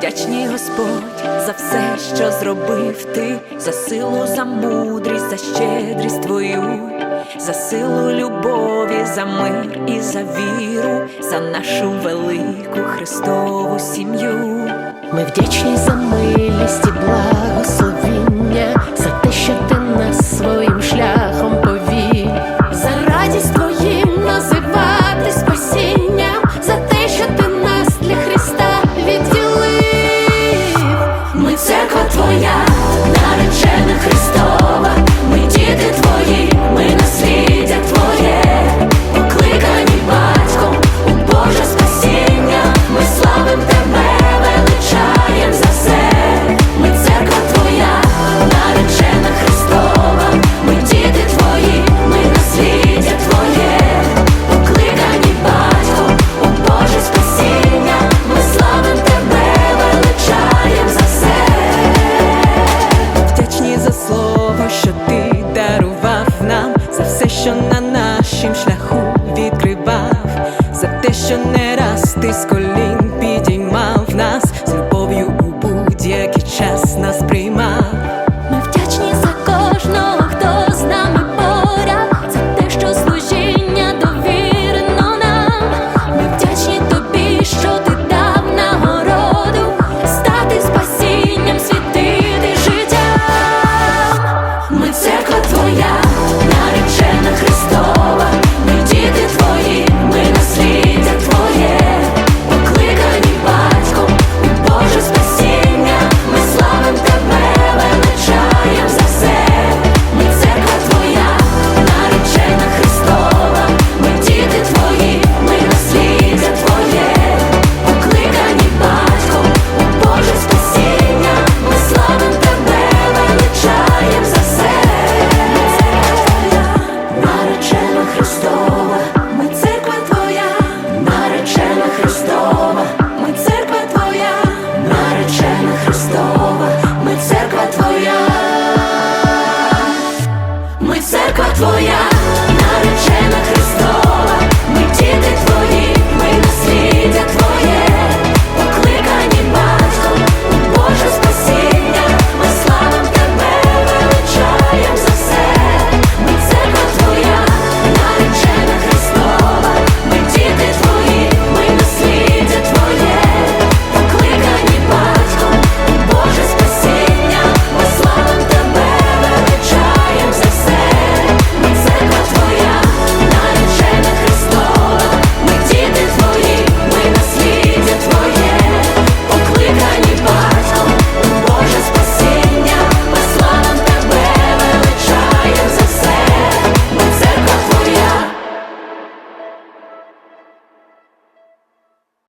Вдячний Господь за все, що зробив ти, за силу, за мудрість, за щедрість твою, за силу любові, за мир і за віру, за нашу велику Христову сім'ю. Ми вдячні за милість і благо. що на нашім шляху відкривав, за те, що не раз ти сколь.